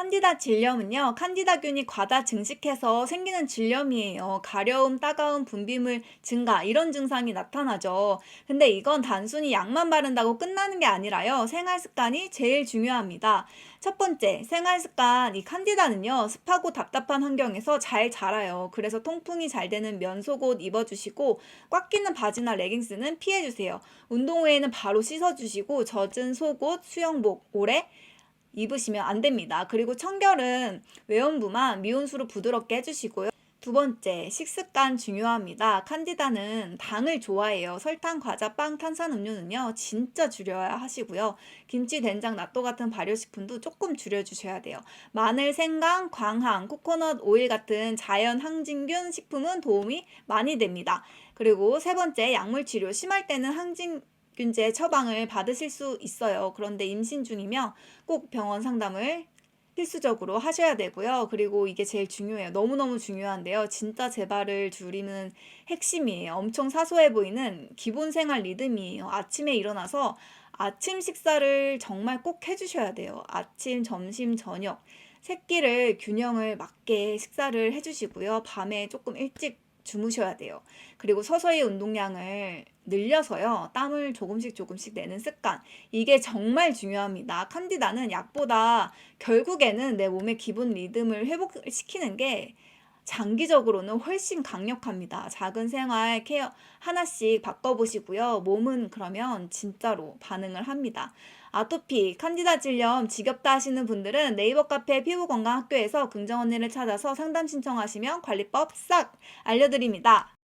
칸디다 질염은요, 칸디다균이 과다 증식해서 생기는 질염이에요. 가려움, 따가움, 분비물 증가, 이런 증상이 나타나죠. 근데 이건 단순히 약만 바른다고 끝나는 게 아니라요, 생활 습관이 제일 중요합니다. 첫 번째, 생활 습관. 이 칸디다는요, 습하고 답답한 환경에서 잘 자라요. 그래서 통풍이 잘 되는 면 속옷 입어주시고, 꽉 끼는 바지나 레깅스는 피해주세요. 운동 후에는 바로 씻어주시고, 젖은 속옷, 수영복, 오래 입으시면 안 됩니다. 그리고 청결은 외연부만 미온수로 부드럽게 해주시고요. 두 번째, 식습관 중요합니다. 칸디다는 당을 좋아해요. 설탕, 과자, 빵, 탄산 음료는요, 진짜 줄여야 하시고요. 김치, 된장,納豆같은 발효식품도 조금 줄여주셔야 돼요. 마늘, 생강, 광항, 코코넛 오일 같은 자연 항진균 식품은 도움이 많이 됩니다. 그리고 세 번째, 약물 치료. 심할 때는 항진 균제 처방을 받으실 수 있어요. 그런데 임신 중이면 꼭 병원 상담을 필수적으로 하셔야 되고요. 그리고 이게 제일 중요해요. 너무너무 중요한데요. 진짜 재발을 줄이는 핵심이에요. 엄청 사소해 보이는 기본 생활 리듬이에요. 아침에 일어나서 아침 식사를 정말 꼭 해주셔야 돼요. 아침, 점심, 저녁. 새끼를 균형을 맞게 식사를 해주시고요. 밤에 조금 일찍 주무셔야 돼요. 그리고 서서히 운동량을 늘려서요. 땀을 조금씩 조금씩 내는 습관. 이게 정말 중요합니다. 칸디다는 약보다 결국에는 내 몸의 기본 리듬을 회복시키는 게 장기적으로는 훨씬 강력합니다. 작은 생활 케어 하나씩 바꿔보시고요. 몸은 그러면 진짜로 반응을 합니다. 아토피, 칸디다 질염 지겹다 하시는 분들은 네이버 카페 피부건강학교에서 긍정 언니를 찾아서 상담 신청하시면 관리법 싹 알려드립니다.